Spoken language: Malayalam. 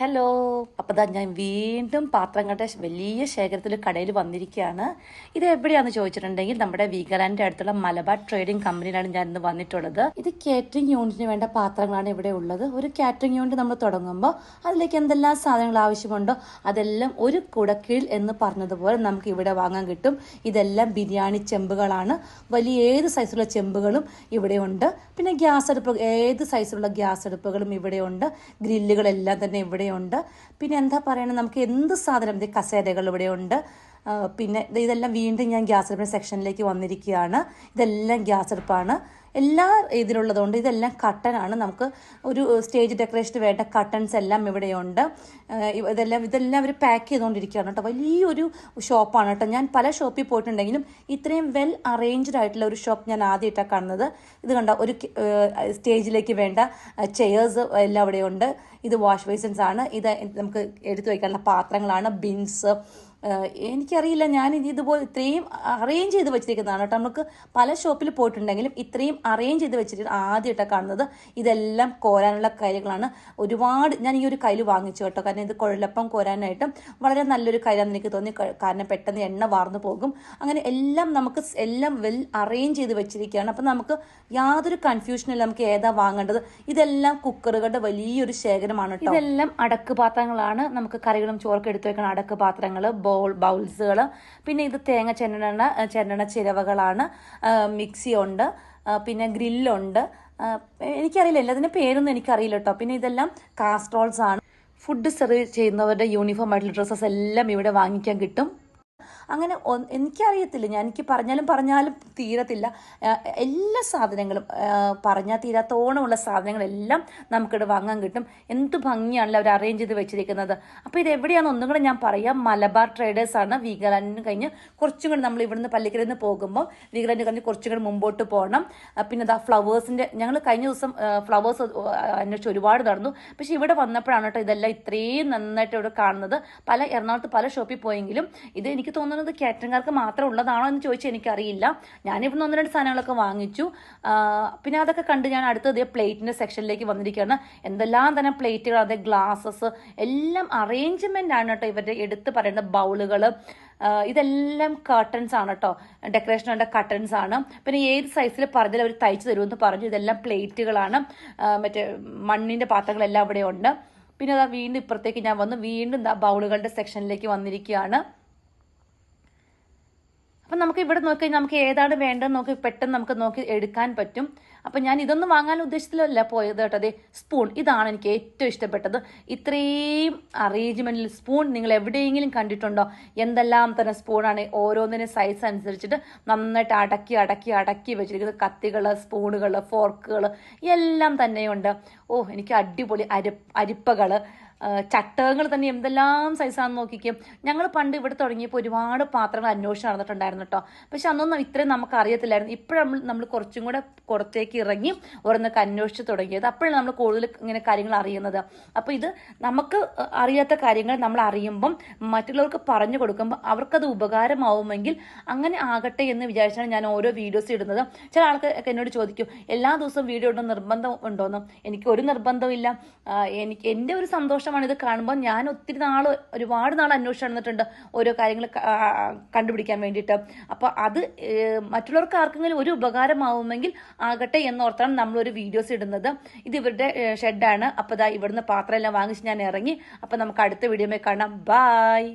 ഹലോ അപ്പോൾ ഞാൻ വീണ്ടും പാത്രങ്ങളുടെ വലിയ ശേഖരത്തിൽ കടയിൽ വന്നിരിക്കുകയാണ് ഇത് എവിടെയാണെന്ന് ചോദിച്ചിട്ടുണ്ടെങ്കിൽ നമ്മുടെ വീഗലാൻഡിന്റെ അടുത്തുള്ള മലബാർ ട്രേഡിംഗ് കമ്പനിയിലാണ് ഞാൻ ഇന്ന് വന്നിട്ടുള്ളത്. ഇത് കാറ്ററിംഗ് യൂണിറ്റിന് വേണ്ട പാത്രങ്ങളാണ് ഇവിടെ ഉള്ളത്. ഒരു കാറ്ററിംഗ് യൂണിറ്റ് നമ്മൾ തുടങ്ങുമ്പോൾ അതിലേക്ക് എന്തെല്ലാം സാധനങ്ങൾ ആവശ്യമുണ്ടോ അതെല്ലാം ഒരു കുടക്കീഴിൽ എന്ന് പറഞ്ഞതുപോലെ നമുക്ക് ഇവിടെ വാങ്ങാൻ കിട്ടും. ഇതെല്ലാം ബിരിയാണി ചെമ്പുകളാണ്. വലിയ ഏത് സൈസുള്ള ചെമ്പുകളും ഇവിടെ ഉണ്ട്. പിന്നെ ഗ്യാസ് അടുപ്പ് ഏത് സൈസുള്ള ഗ്യാസ് അടുപ്പുകളും ഇവിടെ ഉണ്ട്. ഗ്രില്ലുകളെല്ലാം തന്നെ ഇവിടെയുണ്ട്. പിന്നെ എന്താ പറയണത്? നമുക്ക് എന്ത് സാധനം? കസേരകൾ ഇവിടെയുണ്ട്. പിന്നെ ഇതെല്ലാം വീണ്ടും ഞാൻ ഗ്യാസ് അടുപ്പിന്റെ സെക്ഷനിലേക്ക് വന്നിരിക്കുകയാണ്. ഇതെല്ലാം ഗ്യാസ് അടുപ്പാണ്. എല്ലാ ഇതിലുള്ളതുകൊണ്ട് ഇതെല്ലാം കട്ടനാണ് നമുക്ക് ഒരു സ്റ്റേജ് ഡെക്കറേഷന് വേണ്ട കട്ടൻസ് എല്ലാം ഇവിടെയുണ്ട്. ഇതെല്ലാം ഇതെല്ലാം അവർ പാക്ക് ചെയ്തുകൊണ്ടിരിക്കുകയാണ് കേട്ടോ. വലിയൊരു ഷോപ്പാണ് കേട്ടോ. ഞാൻ പല ഷോപ്പിൽ പോയിട്ടുണ്ടെങ്കിലും ഇത്രയും വെൽ അറേഞ്ച്ഡ് ആയിട്ടുള്ള ഒരു ഷോപ്പ് ഞാൻ ആദ്യമായിട്ടാണ് കാണുന്നത്. ഇത് കണ്ട? ഒരു സ്റ്റേജിലേക്ക് വേണ്ട ചെയേഴ്സ് എല്ലാം ഇവിടെയുണ്ട്. ഇത് വാഷ് ബേസിൻസ് ആണ്. ഇത് നമുക്ക് എടുത്തു വയ്ക്കാനുള്ള പാത്രങ്ങളാണ്. ബിൻസ് എനിക്കറിയില്ല ഞാൻ ഇതുപോലെ ഇത്രയും അറേഞ്ച് ചെയ്ത് വെച്ചിരിക്കുന്നതാണ് കേട്ടോ. നമുക്ക് പല ഷോപ്പിൽ പോയിട്ടുണ്ടെങ്കിലും ഇത്രയും അറേഞ്ച് ചെയ്ത് വെച്ചിട്ട് ആദ്യമായിട്ടാണ് കാണുന്നത്. ഇതെല്ലാം കോരാനുള്ള കാര്യങ്ങളാണ് ഒരുപാട് ഞാൻ ഈ ഒരു കയ്യിൽ വാങ്ങിച്ചു കേട്ടോ. കാരണം ഇത് കുഴലപ്പം കോരാനായിട്ടും വളരെ നല്ലൊരു കാര്യമാണെന്ന് എനിക്ക് തോന്നി. കാരണം പെട്ടെന്ന് എണ്ണ വാർന്നു പോകും. അങ്ങനെ എല്ലാം നമുക്ക് എല്ലാം വെൽ അറേഞ്ച് ചെയ്ത് വെച്ചിരിക്കുകയാണ്. അപ്പം നമുക്ക് യാതൊരു കൺഫ്യൂഷനില്ല നമുക്ക് ഏതാ വാങ്ങേണ്ടത്? ഇതെല്ലാം കുക്കറുകളുടെ വലിയൊരു ശേഖരമാണ് കേട്ടോ. ഇതെല്ലാം അടക്ക് പാത്രങ്ങളാണ്. നമുക്ക് കറികളും ചോറൊക്കെ എടുത്തു വെക്കുന്ന അടക്ക് പാത്രങ്ങൾ ബോൾ ബൗൾസുകൾ പിന്നെ ഇത് തേങ്ങ ചെന്നണ ചെന്നണ ചിരവകളാണ്. മിക്സി ഉണ്ട് പിന്നെ ഗ്രില്ലുണ്ട്. എനിക്കറിയില്ല. എല്ലാത്തിന്റെ പേരൊന്നും എനിക്കറിയില്ല കേട്ടോ. പിന്നെ ഇതെല്ലാം കാസ്ട്രോൾസ് ആണ് ഫുഡ് സെർവ് ചെയ്യുന്നവരുടെ യൂണിഫോം ആയിട്ടുള്ള ഡ്രസ്സസ് എല്ലാം ഇവിടെ വാങ്ങിക്കാൻ കിട്ടും. അങ്ങനെ എനിക്കറിയത്തില്ല. ഞാൻ എനിക്ക് പറഞ്ഞാലും പറഞ്ഞാലും തീരത്തില്ല. എല്ലാ സാധനങ്ങളും പറഞ്ഞാൽ തീരാത്തോണമുള്ള സാധനങ്ങളെല്ലാം നമുക്കിവിടെ വാങ്ങാൻ കിട്ടും. എന്ത് ഭംഗിയാണല്ലോ അവർ അറേഞ്ച് ചെയ്ത് വെച്ചിരിക്കുന്നത്. അപ്പോൾ ഇത് എവിടെയാണ് ഒന്നും കൂടെ ഞാൻ പറയാം. മലബാർ ട്രേഡേഴ്സ് ആണ് വീഗലാൻഡിന് കഴിഞ്ഞ് കുറച്ചും കൂടി നമ്മൾ ഇവിടുന്ന് പള്ളിക്കരയിൽ നിന്ന് പോകുമ്പോൾ വീഗലാൻഡ് കഴിഞ്ഞ് കുറച്ചും കൂടി മുമ്പോട്ട് പോകണം പിന്നെ ഇതാ ഫ്ലവേഴ്സിന്റെ ഞങ്ങൾ കഴിഞ്ഞ ദിവസം ഫ്ലവേഴ്സ് അന്വേഷിച്ച് ഒരുപാട് നടന്നു. പക്ഷേ ഇവിടെ വന്നപ്പോഴാണ് കേട്ടോ ഇതെല്ലാം ഇത്രയും നന്നായിട്ട് ഇവിടെ കാണുന്നത്. പല എറണാകുളത്ത് പല ഷോപ്പിൽ പോയെങ്കിലും ഇത് എനിക്ക് തോന്നുന്നത് കാറ്ററിംഗുകാർക്ക് മാത്രം ഉള്ളതാണോ എന്ന് ചോദിച്ചാൽ എനിക്കറിയില്ല. ഞാനിവിടെ ഒന്ന് രണ്ട് സാധനങ്ങളൊക്കെ വാങ്ങിച്ചു. പിന്നെ അതൊക്കെ കണ്ട് ഞാൻ അടുത്തത് പ്ലേറ്റിന്റെ സെക്ഷനിലേക്ക് വന്നിരിക്കുകയാണ്. എന്തെല്ലാം തന്നെ പ്ലേറ്റുകൾ അതെ ഗ്ലാസസ് എല്ലാം അറേഞ്ച്മെന്റ് ആണ് കേട്ടോ ഇവരുടെ എടുത്ത് പറയേണ്ട ബൗളുകൾ ഇതെല്ലാം കർട്ടൻസ് ആണ് കേട്ടോ. ഡെക്കറേഷൻ വേണ്ട കർട്ടൻസ് ആണ്. പിന്നെ ഏത് സൈസിൽ പറഞ്ഞാൽ അവർ തയ്ച്ചു തരുമെന്ന് പറഞ്ഞു. ഇതെല്ലാം പ്ലേറ്റുകളാണ്. മറ്റേ മണ്ണിന്റെ പാത്രങ്ങളെല്ലാം ഇവിടെ ഉണ്ട് പിന്നെ അതാ വീണ്ടും ഇപ്പുറത്തേക്ക് ഞാൻ വന്ന്. വീണ്ടും ബൗളുകളുടെ സെക്ഷനിലേക്ക് വന്നിരിക്കുകയാണ്. അപ്പം നമുക്ക് ഇവിടെ നോക്കി നമുക്ക് ഏതാണ് വേണ്ടതെന്ന് നോക്കി പെട്ടെന്ന് നമുക്ക് നോക്കി എടുക്കാൻ പറ്റും. അപ്പം ഞാൻ ഇതൊന്നും വാങ്ങാൻ ഉദ്ദേശത്തിലല്ല പോയത് കേട്ടോ. അതെ സ്പൂൺ ഇതാണ് എനിക്ക് ഏറ്റവും ഇഷ്ടപ്പെട്ടത്. ഇത്രയും അറേഞ്ച്മെന്റിൽ സ്പൂൺ നിങ്ങൾ എവിടെയെങ്കിലും കണ്ടിട്ടുണ്ടോ? എന്തെല്ലാം തന്നെ സ്പൂണാണ് ഓരോന്നിനും സൈസ് അനുസരിച്ചിട്ട് നന്നായിട്ട് അടക്കി അടക്കി അടക്കി വെച്ചിരിക്കുന്നത്. കത്തികൾ സ്പൂണുകൾ ഫോർക്കുകൾ എല്ലാം തന്നെയുണ്ട്. ഓ എനിക്ക് അടിപൊളി അരി അരിപ്പകൾ ചട്ടകങ്ങൾ തന്നെ എന്തെല്ലാം സൈസാണെന്ന് നോക്കിക്കും. ഞങ്ങൾ പണ്ട് ഇവിടെ തുടങ്ങിയപ്പോൾ ഒരുപാട് പാത്രങ്ങൾ അന്വേഷിച്ച് നടന്നിട്ടുണ്ടായിരുന്നു കേട്ടോ പക്ഷെ അന്നൊന്നും ഇത്രയും നമുക്ക് അറിയത്തില്ലായിരുന്നു ഇപ്പോഴും നമ്മൾ കുറച്ചും കൂടെ പുറത്തേക്ക് ഇറങ്ങി ഓരോന്നൊക്കെ അന്വേഷിച്ച് തുടങ്ങിയത്. അപ്പോഴാണ് നമ്മൾ കൂടുതൽ ഇങ്ങനെ കാര്യങ്ങൾ അറിയുന്നത്. അപ്പോൾ ഇത് നമുക്ക് അറിയാത്ത കാര്യങ്ങൾ നമ്മൾ അറിയുമ്പം മറ്റുള്ളവർക്ക് പറഞ്ഞു കൊടുക്കുമ്പോൾ അവർക്കത് ഉപകാരമാവുമെങ്കിൽ അങ്ങനെ ആകട്ടെ എന്ന് വിചാരിച്ചാണ് ഞാൻ ഓരോ വീഡിയോസ് ഇടുന്നത്. ചില ആൾക്ക് എന്നോട് ചോദിക്കും എല്ലാ ദിവസവും വീഡിയോ ഇടുന്ന നിർബന്ധം ഉണ്ടോയെന്നും എനിക്ക് ഒരു നിർബന്ധമില്ല എനിക്ക് എന്റെ ഒരു സന്തോഷമാണ് ഇത് കാണുമ്പോൾ ഞാൻ ഒത്തിരി നാൾ ഒരുപാട് നാൾ അന്വേഷിച്ച് നടന്നിട്ടുണ്ട് ഓരോ കാര്യങ്ങൾ കണ്ടുപിടിക്കാൻ വേണ്ടിയിട്ട്. അപ്പോൾ അത് മറ്റുള്ളവർക്ക് ആർക്കെങ്കിലും ഒരു ഉപകാരമാവുമെങ്കിൽ ആകട്ടെ എന്നോർത്താണ് നമ്മളൊരു വീഡിയോസ് ഇടുന്നത്. ഇത് ഇവരുടെ ഷെഡാണ്. അപ്പോൾ ഇതാ ഇവിടുന്ന് പാത്രം എല്ലാം വാങ്ങിച്ച് ഞാൻ ഇറങ്ങി. അപ്പോൾ നമുക്ക് അടുത്ത വീഡിയോയിൽ കാണാം. ബായ്.